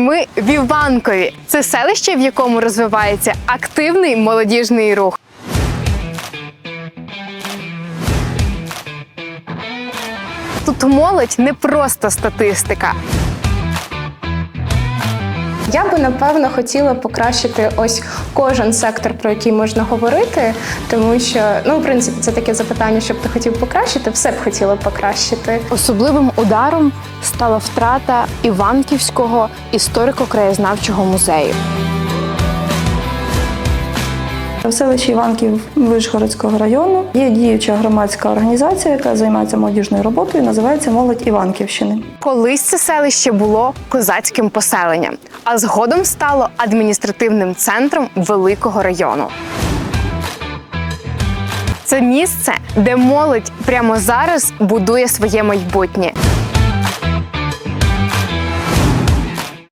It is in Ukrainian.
Ми в Іванкові. Це селище, в якому розвивається активний молодіжний рух. Тут молодь не просто статистика. Я би напевно хотіла покращити ось кожен сектор, про який можна говорити, тому що ну, в принципі, це таке запитання, що б ти хотів покращити, все б хотіла покращити. Особливим ударом стала втрата Іванківського історико-краєзнавчого музею. В селищі Іванків Вишгородського району є діюча громадська організація, яка займається молодіжною роботою, називається Молодь Іванківщини. Колись це селище було козацьким поселенням, а згодом стало адміністративним центром великого району. Це місце, де молодь прямо зараз будує своє майбутнє.